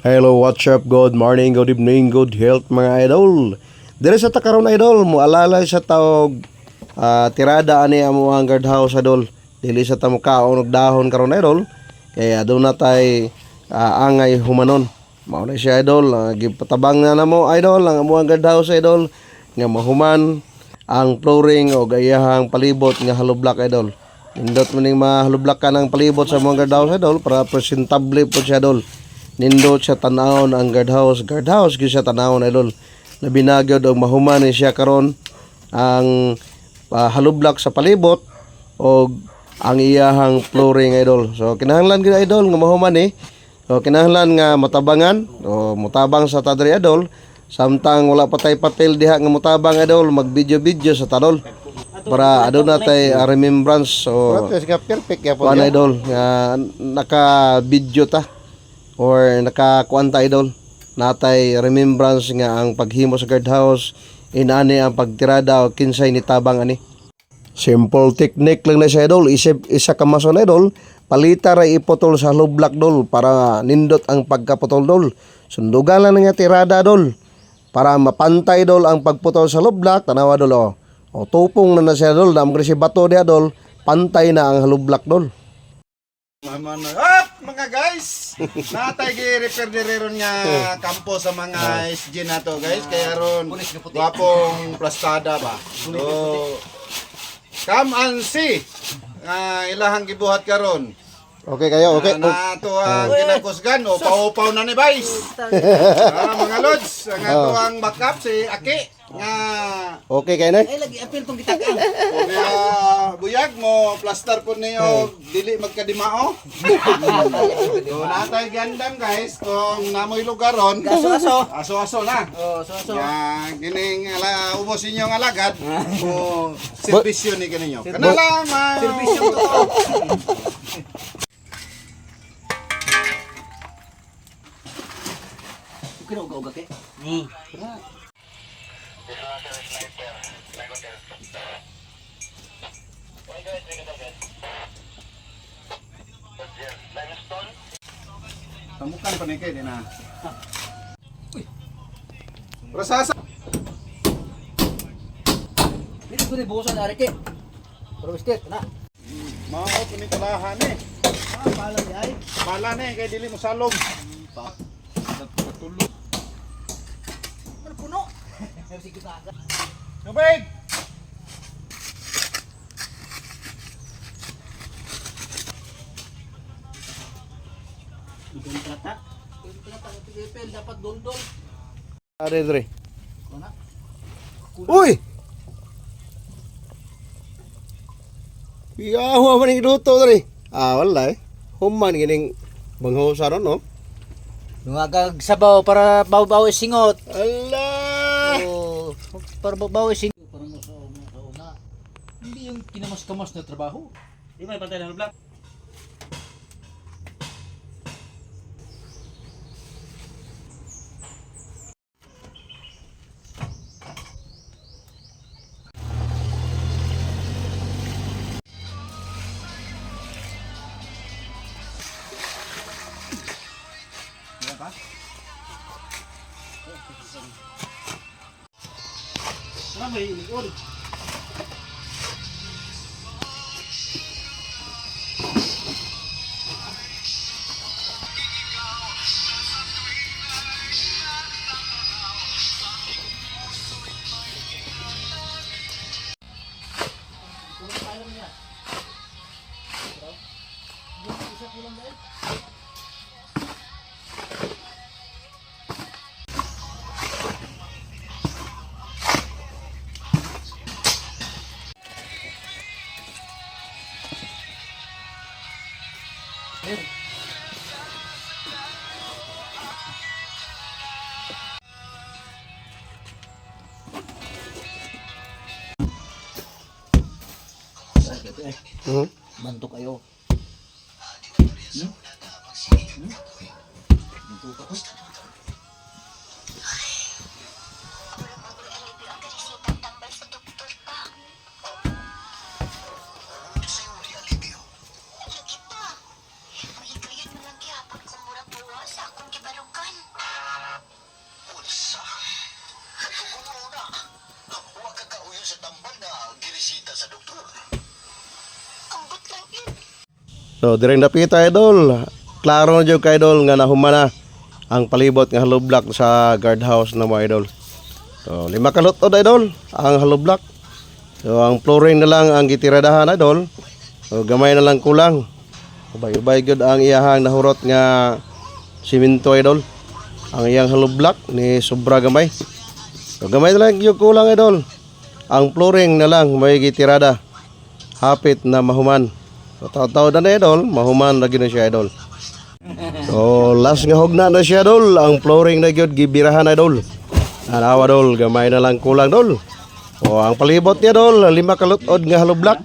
Hello, what's up? Good morning, good evening, good health mga idol. Dire sa takaron idol, mo alala sa taog ah, tirada ani amo ang guardhouse idol. Dili sa tamo kaon og dahon karon idol. Kaya doon na tay ah, angay humanon. Mao na siya idol, uh, gipatabang na namo idol ang amo ang guardhouse idol nga mahuman ang flooring o gayahang palibot nga hollow block idol. Nindot mo ning mahalublock ka ng palibot sa mga guardhouse idol para presentable po siya idol nindot siya tanawon ang guardhouse guardhouse gyud siya tanawon idol. Na binagyod og mahuman ni siya karon ang uh, halublak sa palibot og ang iyahang flooring idol. So kinahanglan gyud idol nga mahuman ni so kinahanglan nga matabangan o mutabang sa tadri idol. Samtang wala pa tay papel diha nga mutabang idol mag video video sa tanol para aduna tay uh, remembrance so perfect ya po. Idol nga naka video ta or nakakuan ta idol? Natay remembrance nga ang paghimo sa guardhouse inani ang pagtirada o kinsay ni tabang ani? Simple technique lang na siya idol. Isa, isa ka mason idol. Palita ra ipotol sa low block dol para nindot ang pagkaputol dol sundugan lang nga tirada dol para mapantay dol ang pagputol sa low block tanawa dol o o tupong na na siya dol dam si bato dia dol pantay na ang block dol Mama na. Up, mga guys! Natay gi repair dire ron nga kampo sa mga SG na to, guys. Kaya ron gwapong plastada ba. So come and see. Ah, ilahang gibuhat karon. okay kayo okay Na to ang kinakusgan o paupaw na ni Vice. ah, mga lods, ang ato ang backup si Aki nga okay kayo na Ay, lagi apil tong gitakang. Kaya buyag mo, plaster po niyo, dili magkadimao. so, natay gandam guys, kung namoy lugaron, Aso-aso. aso-aso na. Oh, so so. Ya, gining ala ubos inyong alagad o serbisyo ni kaninyo. Kana lang, ma. Servisyo to. Kino uga-uga ke? Ni. Ni kay din na. Prosasa. Dito ko ni bukusan ari ke. Pero mistet na. Mao ni kalahan eh. Ah, pala ay. Pala ni kay dili mo salog. Tulog. Ano puno? Sige kita. Tubig! Ibang plata. Ibang plata ng tigipel dapat dondol. Are dre. Uy! Biyaho man ni duto dre. Ah, wala eh. Human gining bangho sa ron no. Nungagag sabaw para baw-baw singot. Allah! Para baw-baw singot. Parang sa una, sa una. Hindi yung kinamas-kamas na trabaho. Di ba pantay na black? Ano may inikol? Mhm. Banto kayo. Mahigayat na lang gihapon kung murag buwa sa akong gibalukan. So, direng napita idol. Klaro na jud kay idol nga nahumana ang palibot nga hollow block sa guardhouse na mo idol. So, lima ka lutod idol ang hollow block. So, ang flooring na lang ang gitiradahan idol. So, gamay na lang kulang. Ubay-ubay gyud ang iyahang nahurot nga simento idol. Ang iyang hollow block ni sobra gamay. So, gamay na lang gyud kulang idol. Ang flooring na lang may gitirada. Hapit na mahuman. So, taw-taw na na idol, mahuman lagi na siya idol. So, last nga hugna na siya idol, ang flooring na gyud gibirahan idol. Anawa dol, gamay na lang kulang dol. O ang palibot niya dol, lima kalutod nga hollow block.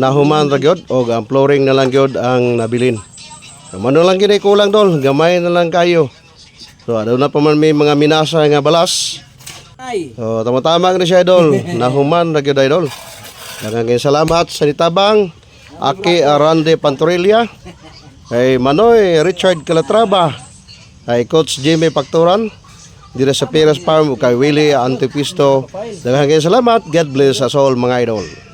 Nahuman ra gyud o ang flooring na lang gyud ang nabilin. So, mano lang ay kulang dol, gamay na lang kayo. So, ano na pa man may mga minasa nga balas. Ay. So, tama-tama na siya, idol. Nahuman na gyud idol. Daghang kayong salamat sa nitabang. Aki Arande Pantorilla. Kay Manoy Richard Calatrava. Kay Coach Jimmy Pacturan. Dira sa Piras Farm. Kay Willie Antipisto. Daghang salamat. God bless us all mga idol.